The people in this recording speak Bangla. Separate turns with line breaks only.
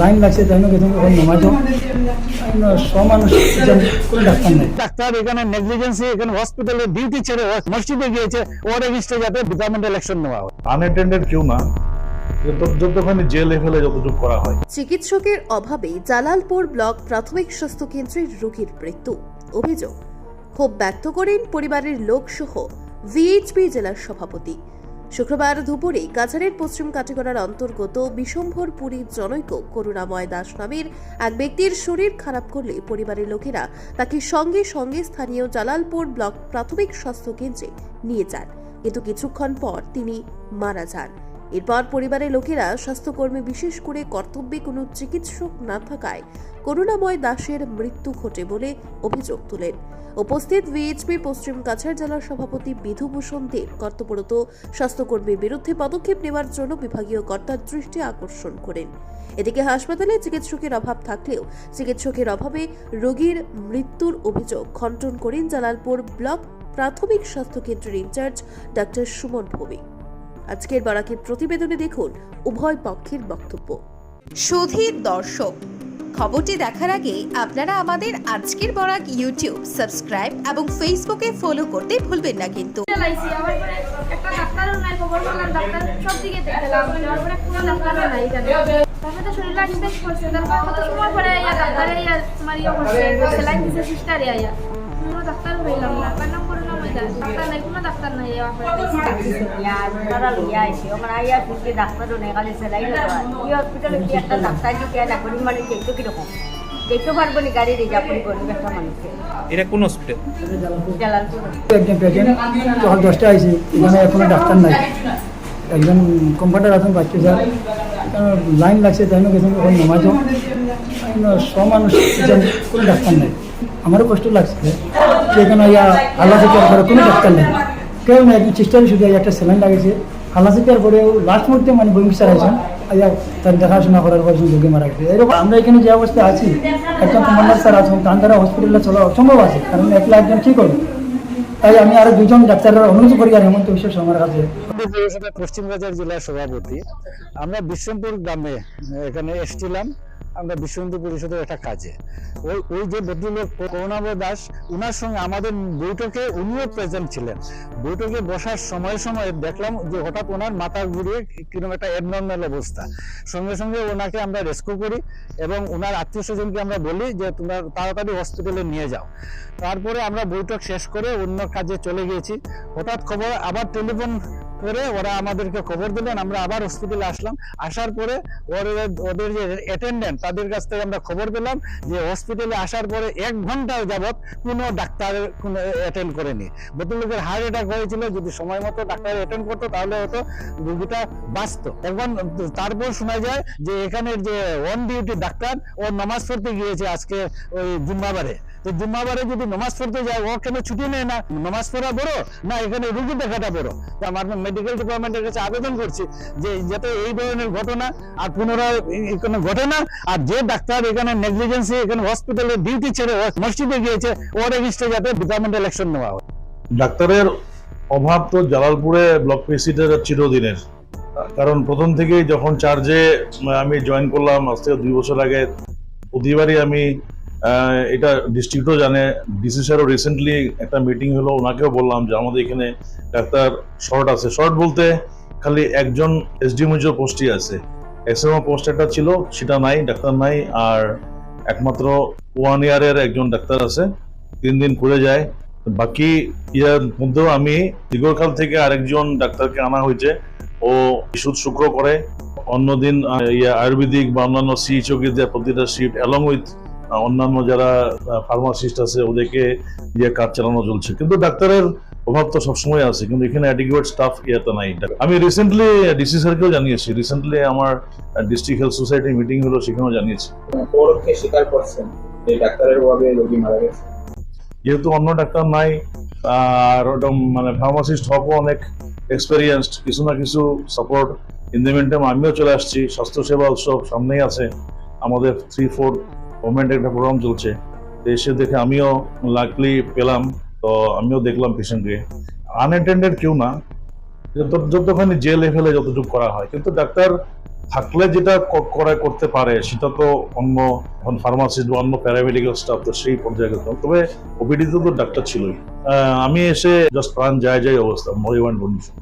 লাইন লাগছে তাই না কিন্তু ওখানে নামাজ সব কোনো ডাক্তার নেই।
ডাক্তার এখানে নেগলিজেন্সি এখানে হসপিটালে ডিউটি ছেড়ে মসজিদে গিয়েছে ওর এগেনস্টে যাতে ডিপার্টমেন্টাল অ্যাকশন নেওয়া হয়
আনঅ্যাটেন্ডেড কেউ না। যতখানি জে লেভেলে যতটুকু করা হয়।
চিকিৎসকের অভাবে জালালপুর ব্লক প্রাথমিক স্বাস্থ্য কেন্দ্রের রোগীর মৃত্যু। অভিযোগ ক্ষোভ ব্যক্ত করেন পরিবারের লোকসহ ভিএইচপি জেলার সভাপতি। শুক্রবার দুপুরে কাছাড়ের পশ্চিম কাটিগড়ার অন্তর্গত বিশম্ভরপুরী জনৈক করুণাময় দাস নামের এক ব্যক্তির শরীর খারাপ করলে পরিবারের লোকেরা তাকে সঙ্গে সঙ্গে স্থানীয় জালালপুর ব্লক প্রাথমিক স্বাস্থ্য কেন্দ্রে নিয়ে যান। কিন্তু কিছুক্ষণ পর তিনি মারা যান। এরপর পরিবারের লোকেরা স্বাস্থ্যকর্মী বিশেষ করে কর্তব্যে কোনো চিকিৎসক না থাকায় করুণাময় দাসের মৃত্যু ঘটে বলে অভিযোগ তোলেন। উপস্থিত ভিএইচপি পশ্চিম কাছাড় জেলার সভাপতি বিধুভূষণ দেব কর্তব্যরত স্বাস্থ্যকর্মীর বিরুদ্ধে পদক্ষেপ নেওয়ার জন্য বিভাগীয় কর্তার দৃষ্টি আকর্ষণ করেন। এদিকে হাসপাতালে চিকিৎসকের অভাব থাকলেও চিকিৎসকের অভাবে রোগীর মৃত্যুর অভিযোগ খণ্ডন করেন জালালপুর ব্লক প্রাথমিক স্বাস্থ্য কেন্দ্রের ইনচার্জ ডাক্তার সুমন ভৌমিক। আজকের বারাকের প্রতিবেদনে দেখুন উভয় পক্ষের বক্তব্য।
সুধীর দর্শক খবরটি দেখার আগে আপনারা আমাদের আজকের বরাক ইউটিউব সাবস্ক্রাইব এবং ফেসবুকে ফলো করতে ভুলবেন না কিন্তু।
ডাক্তারও নেই
খালি সেলাই এই হসপিটালে কি একটা ডাক্তার কি কেন করি দেখতো কীরকম দেখতে পারব নি গাড়ি রিজার্ভ করি গরিব একটা মানুষকে
এটা কোন হসপিটাল
জালালপুর
একজন পেশেন্ট সকাল দশটা আইসি এখানে এখনও ডাক্তার নাই। একজন কম্পাউন্ডার আছেন বাচ্চা স্যার লাইন লাগছে তাই না ওখানে সব মানুষ কোনো ডাক্তার নেই? আমারও কষ্ট লাগছে। যে এখানে ইয়া আল্লাহ থেকে করে কোনো ডাক্তার নেই? কেউ না একজন চেষ্টারই শুধু একটা স্যালাইন লাগেছে আল্লাহ থেকে পরে লাস্ট মুহূর্তে মানে বমি চালাইছেন আইয়া তার দেখাশোনা করার পর যোগে মারা গেছে। এরকম আমরা এখানে যে অবস্থা আছি, একজন কমান্ডার স্যার আছেন, তার দ্বারা হসপিটালে চলা অসম্ভব আছে, কারণ একলা একজন কি করবে? তাই আমি আরও দুজন ডাক্তারের অনুরোধ করি, আর হেমন্ত বিশ্ব আমার কাছে।
পৌরসভার পশ্চিমবাজার জেলার সভাপতি। আমরা বিশ্বমপুর গ্রামে এখানে এসেছিলাম। আমরা বিশ্বমপুর পরিষদের একটা কাজে। ওই ওই যে ভদ্রলোক করুণাবয় দাস, উনার সঙ্গে আমাদের বৈঠকে উনিও প্রেজেন্ট ছিলেন। বৈঠকে বসার সময় সময় দেখলাম যে হঠাৎ ওনার মাথা ঘুরিয়ে কীরকম একটা অ্যাবনর্মাল অবস্থা। সঙ্গে সঙ্গে ওনাকে আমরা রেস্কিউ করি এবং ওনার আত্মীয় স্বজনকে আমরা বলি যে, তোমরা তাড়াতাড়ি হসপিটালে নিয়ে যাও। তারপরে আমরা বৈঠক শেষ করে অন্য কাজে চলে গিয়েছি। হঠাৎ খবর আবার টেলিফোন করে ওরা আমাদেরকে খবর দিলেন, আমরা আবার হসপিটালে আসলাম। আসার পরে ওদের ওদের যে অ্যাটেন্ডেন্ট তাদের কাছ থেকে আমরা খবর পেলাম যে হসপিটালে আসার পরে এক ঘণ্টা যাবৎ কোনো ডাক্তার কোনো অ্যাটেন্ড করেনি। ভদ্রলোকের হার্ট অ্যাটাক হয়েছিল, যদি সময় মতো ডাক্তার অ্যাটেন্ড করতো, তাহলে হয়তো রুগীটা বাঁচতো। এখন তারপর শোনা যায় যে এখানের যে অন ডিউটি ডাক্তার, ও নামাজ পড়তে গিয়েছে আজকে ওই জুম্মাবারে তো জুম্মাবারে যদি নামাজ পড়তে যায় ও কেন ছুটি নেয় না? নামাজ পড়া না এখানে রুগী দেখাটা আমার মেডিকেল ডিপার্টমেন্টের কাছে আবেদন করছি যে যাতে এই ধরনের ঘটনা আর পুনরায় কোনো আর যে ডাক্তার এখানে নেগলিজেন্সি এখানে হসপিটালে ডিউটি ছেড়ে মসজিদে গিয়েছে ওর যাতে অ্যাকশন নেওয়া হয়।
ডাক্তারের অভাব তো জালালপুরে ব্লক প্রেসিডেন্টের চিরদিনের। কারণ প্রথম থেকেই যখন চার্জে আমি জয়েন করলাম, আজ থেকে দুই বছর আগে, প্রতিবারই আমি এটা ডিস্ট্রিক্টও জানে। ডিসি স্যারও রিসেন্টলি একটা মিটিং হলো, ওনাকেও বললাম যে আমাদের এখানে ডাক্তার শর্ট আছে। শর্ট বলতে খালি একজন এসডিএমএজও পোস্টই আছে। এসএমও পোস্ট একটা ছিল, সেটা নাই, ডাক্তার নাই, আর একমাত্র ওয়ান ইয়ারের একজন ডাক্তার আছে। তিন দিন করে যায়। বাকি ইয়ার মধ্যেও আমি দীর্ঘকাল থেকে আরেকজন ডাক্তারকে আনা হয়েছে। ও সুদ শুক্র করে। অন্যদিন ইয়ে আয়ুর্বেদিক বা অন্যান্য সিএইচও কে দেয় প্রতিটা শিফট অ্যালং উইথ অন্যান্য যারা ফার্মাসিস্ট আছে ওদেরকে দিয়ে কাজ চালানো চলছে। কিন্তু ডাক্তারের অভাব তো সবসময় আছে কিন্তু এখানে অ্যাডিকুয়েট স্টাফ ইয়াতে নাই। আমি রিসেন্টলি ডিসি স্যারকেও জানিয়েছি রিসেন্টলি আমার ডিস্ট্রিক্ট হেলথ সোসাইটি মিটিং হলো সেখানেও জানিয়েছি।
স্বীকার করছেন যে ডাক্তারের অভাবে রোগী মারা গেছে।
যেহেতু অন্য ডাক্তার নাই আর ওটা মানে ফার্মাসিস্ট হকও অনেক এক্সপেরিয়েন্সড কিছু না কিছু সাপোর্ট ইন দ্য মিন আমিও চলে আসছি। স্বাস্থ্যসেবা উৎসব সামনেই আছে। আমাদের থ্রি ফোর গভর্নমেন্টের একটা প্রোগ্রাম চলছে। তো এসে দেখে আমিও লাকলি পেলাম। তো আমিও দেখলাম পেশেন্টকে আনঅ্যাটেন্ডেড কেউ না। যত, যতখানি জে লেভেলে যতটুকু করা হয়। কিন্তু ডাক্তার থাকলে যেটা করা করতে পারে, সেটা তো অন্য ফার্মাসিস্ট বা অন্য প্যারামেডিক্যাল স্টাফ তো সেই পর্যায়ে গেছে। তবে ওপিডিতে তো ডাক্তার ছিলই। আমি এসে জাস্ট প্রাণ যায় যায় অবস্থা মরিবান কন্ডিশন